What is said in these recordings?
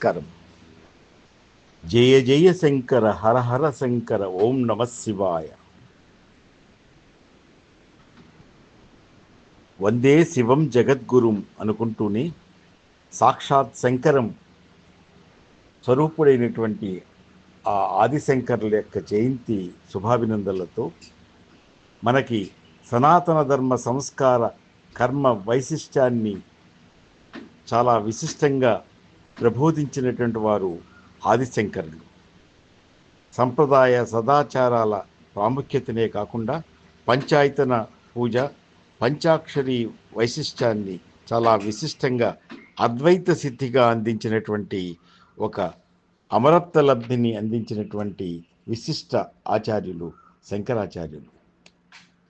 నమస్కారం. జయ జయ శంకర హర హర శంకర ఓం నమ శివాయ. వందే శివం జగద్గురుం అనుకుంటూనే సాక్షాత్ శంకరం స్వరూపుడైనటువంటి ఆ ఆదిశంకరుల యొక్క జయంతి శుభాభినందనలతో మనకి సనాతన ధర్మ సంస్కార కర్మ వైశిష్ట్యాన్ని చాలా విశిష్టంగా ప్రబోధించినటువంటి వారు ఆదిశంకరులు. సంప్రదాయ సదాచారాల ప్రాముఖ్యతనే కాకుండా పంచాయతన పూజ పంచాక్షరి వైశిష్ట్యాన్ని చాలా విశిష్టంగా అద్వైత సిద్ధిగా అందించినటువంటి ఒక అమరత్వ లబ్ధిని అందించినటువంటి విశిష్ట ఆచార్యులు శంకరాచార్యులు.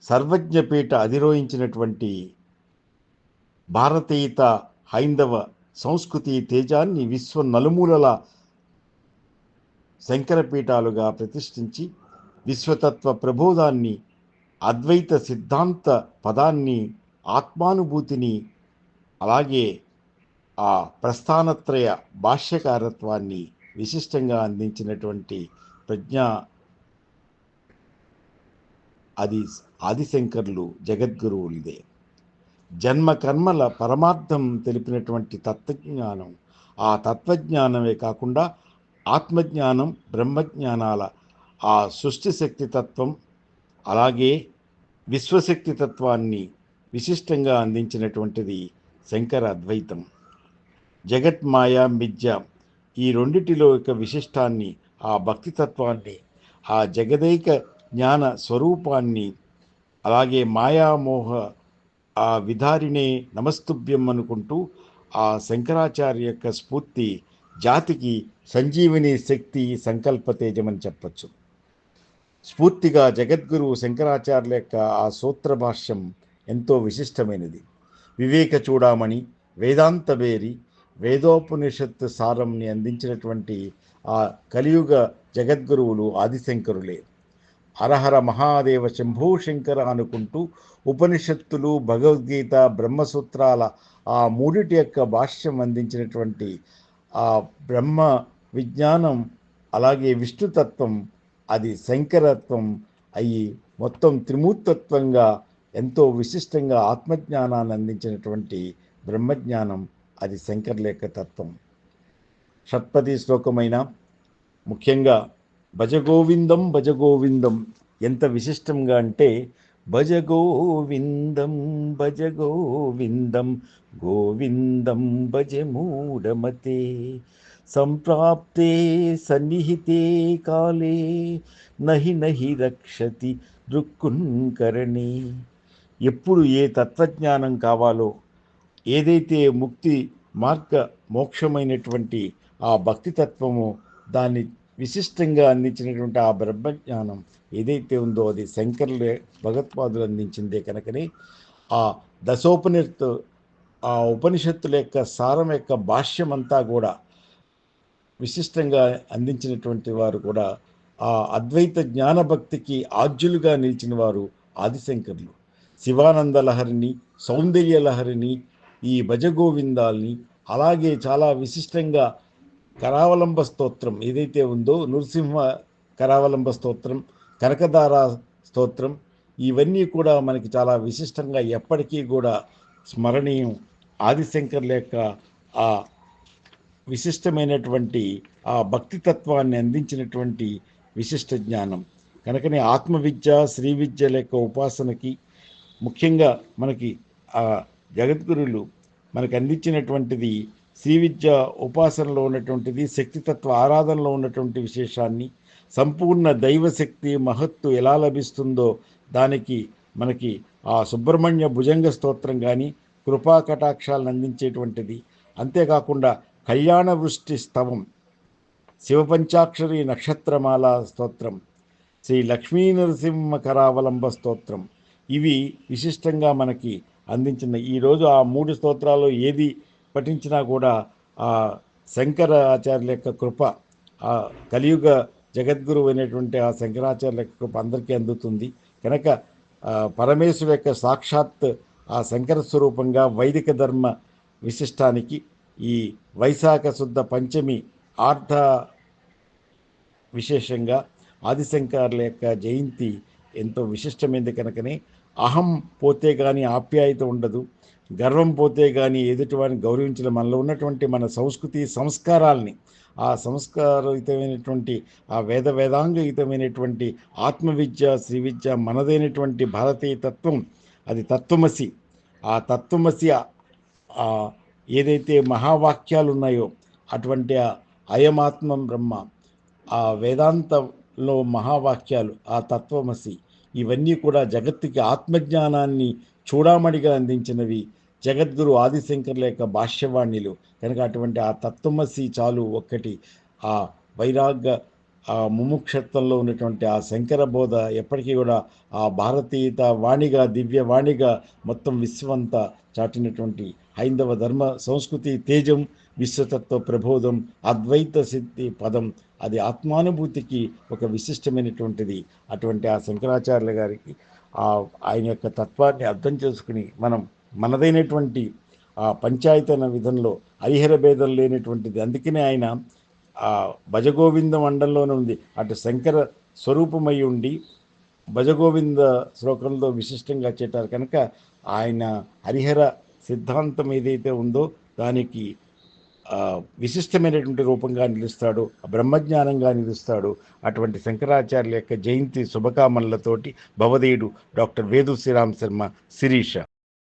సర్వజ్ఞపీఠ అధిరోహించినటువంటి భారతీయత హైందవ సంస్కృతి తేజాన్ని విశ్వ నలుమూలల శంకరపీఠాలుగా ప్రతిష్ఠించి విశ్వతత్వ ప్రబోధాన్ని అద్వైత సిద్ధాంత పదాన్ని ఆత్మానుభూతిని అలాగే ఆ ప్రస్థానత్రయ భాష్యకారత్వాన్ని విశిష్టంగా అందించినటువంటి ప్రజ్ఞ అది ఆదిశంకర్లు జగద్గురువులిదే. జన్మ కర్మల పరమార్థం తెలిపినటువంటి తత్వజ్ఞానం. ఆ తత్వజ్ఞానమే కాకుండా ఆత్మజ్ఞానం బ్రహ్మజ్ఞానాల ఆ సృష్టి శక్తి తత్వం అలాగే విశ్వశక్తి తత్వాన్ని విశిష్టంగా అందించినటువంటిది శంకర అద్వైతం. జగత్మాయ మిథ్య ఈ రెండిటిలో యొక్క విశిష్టాన్ని ఆ భక్తి తత్వాన్ని ఆ జగదైక జ్ఞాన స్వరూపాన్ని అలాగే మాయామోహ ఆ విధారినే నమస్తుభ్యం అనుకుంటూ ఆ శంకరాచార్య యొక్క స్ఫూర్తి జాతికి సంజీవిని శక్తి సంకల్పతేజమని చెప్పచ్చు. స్ఫూర్తిగా జగద్గురు శంకరాచార్యుల యొక్క ఆ సూత్ర భాష్యం ఎంతో విశిష్టమైనది. వివేక చూడామణి వేదాంత వేరి వేదోపనిషత్తు సారంని అందించినటువంటి ఆ కలియుగ జగద్గురువులు ఆదిశంకరులే. హరహర మహాదేవ శంభూ శంకర అనుకుంటూ ఉపనిషత్తులు భగవద్గీత బ్రహ్మసూత్రాల ఆ మూడిటి యొక్క భాష్యం అందించినటువంటి ఆ బ్రహ్మ విజ్ఞానం అలాగే విష్ణుతత్వం అది శంకరత్వం అయి మొత్తం త్రిమూర్తత్వంగా ఎంతో విశిష్టంగా ఆత్మజ్ఞానాన్ని అందించినటువంటి బ్రహ్మజ్ఞానం అది శంకర్ల యొక్క తత్వం షట్పది శ్లోకమైన ముఖ్యంగా భజగోవిందం భజగోవిందం. ఎంత విశిష్టంగా అంటే భజగోవిందం భజగోవిందం గోవిందం భజ మూఢమతే. సంప్రాప్తే సన్నిహితే కాలే నహి నహి రక్షతి దృక్కుంకరణి ఎప్పుడు ఏ తత్వజ్ఞానం కావాలో ఏదైతే ముక్తి మార్గ మోక్షమైనటువంటి ఆ భక్తి తత్వము దాన్ని విశిష్టంగా అందించినటువంటి ఆ బ్రహ్మజ్ఞానం ఏదైతే ఉందో అది శంకరులే భగత్పాదులు అందించిందే కనుకనే ఆ దశోపనిషత్తు ఆ ఉపనిషత్తుల యొక్క సారం యొక్క భాష్యం అంతా కూడా విశిష్టంగా అందించినటువంటి వారు కూడా ఆ అద్వైత జ్ఞానభక్తికి ఆద్యులుగా నిలిచిన వారు ఆదిశంకర్లు. శివానంద లహరిని సౌందర్య లహరిని ఈ భజగోవిందాల్ని అలాగే చాలా విశిష్టంగా కరావలంబ స్తోత్రం ఏదైతే ఉందో నృసింహ కరావలంబ స్తోత్రం కనకదార స్తోత్రం ఇవన్నీ కూడా మనకి చాలా విశిష్టంగా ఎప్పటికీ కూడా స్మరణీయం. ఆదిశంకర్ల యొక్క ఆ విశిష్టమైనటువంటి ఆ భక్తి తత్వాన్ని అందించినటువంటి విశిష్ట జ్ఞానం. కనుకనే ఆత్మవిద్య శ్రీ విద్యల యొక్క ఉపాసనకి ముఖ్యంగా మనకి ఆ జగద్గురులు మనకు అందించినటువంటిది శ్రీ విద్య ఉపాసనలో ఉన్నటువంటిది శక్తితత్వ ఆరాధనలో ఉన్నటువంటి విశేషాన్ని సంపూర్ణ దైవశక్తి మహత్తు ఎలా లభిస్తుందో దానికి మనకి ఆ సుబ్రహ్మణ్య భుజంగ స్తోత్రం కానీ కృపా కటాక్షాలను అందించేటువంటిది. అంతేకాకుండా కళ్యాణ వృష్టి స్తవం శివపంచాక్షరి నక్షత్రమాల స్తోత్రం శ్రీ లక్ష్మీ నరసింహ కరావలంబ స్తోత్రం. ఇవి విశిష్టంగా మనకి అందించిన ఈరోజు ఆ మూడు స్తోత్రాలు ఏది పఠించినా కూడా ఆ శంకర ఆచార్యుల యొక్క కృప ఆ కలియుగ జగద్గురువు అయినటువంటి ఆ శంకరాచార్యుల యొక్క కృప అందరికీ అందుతుంది. కనుక పరమేశ్వరు యొక్క సాక్షాత్ ఆ శంకర స్వరూపంగా వైదిక ధర్మ విశిష్టానికి ఈ వైశాఖ శుద్ధ పంచమి ఆర్థ విశేషంగా ఆదిశంకర్ల యొక్క జయంతి ఎంతో విశిష్టమైంది కనుకనే. అహం పోతే కానీ ఆప్యాయత ఉండదు. గర్వం పోతే కానీ ఎదుటివారిని గౌరవించడం మనలో ఉన్నటువంటి మన సంస్కృతి సంస్కారాల్ని ఆ సంస్కారయుతమైనటువంటి ఆ వేద వేదాంగయుతమైనటువంటి ఆత్మవిద్య శ్రీ విద్య మనదైనటువంటి భారతీయ తత్వం అది తత్వమసి. ఆ తత్వమసి ఏదైతే మహావాక్యాలు ఉన్నాయో అటువంటి ఆ బ్రహ్మ ఆ వేదాంతంలో మహావాక్యాలు ఆ తత్వమసి. ఇవన్నీ కూడా జగత్తుకి ఆత్మజ్ఞానాన్ని చూడామణిగా అందించినవి. జగద్గురు ఆదిశంకర్ల యొక్క భాష్యవాణిలు. కనుక అటువంటి ఆ తత్వమసి చాలు ఒక్కటి. ఆ వైరాగ్య ఆ ముముక్షత్వంలో ఉన్నటువంటి ఆ శంకర బోధ ఎప్పటికీ కూడా ఆ భారతీయత వాణిగా దివ్య వాణిగా మొత్తం విశ్వంతా చాటినటువంటి హైందవ ధర్మ సంస్కృతి తేజం విశ్వతత్వ ప్రబోధం అద్వైత సిద్ధి పదం అది ఆత్మానుభూతికి ఒక విశిష్టమైనటువంటిది. అటువంటి ఆ శంకరాచార్యుల గారికి ఆ ఆయన యొక్క తత్వాన్ని అర్థం చేసుకుని మనం మనదైనటువంటి ఆ పంచాయతన విధంలో హరిహర భేదం లేనటువంటిది. అందుకనే ఆయన ఆ భజగోవింద మండలంలోనే ఉంది. అటు శంకర స్వరూపమై ఉండి భజగోవింద శ్లోకంలో విశిష్టంగా చేటారు. కనుక ఆయన హరిహర సిద్ధాంతం ఏదైతే ఉందో దానికి విశిష్టమైనటువంటి రూపంగా నిలుస్తాడు బ్రహ్మజ్ఞానంగా నిలుస్తాడు. అటువంటి శంకరాచార్యుల యొక్క జయంతి శుభకామనలతోటి భవదేయుడు డాక్టర్ వేదు శ్రీరామ్ శర్మ శిరీష.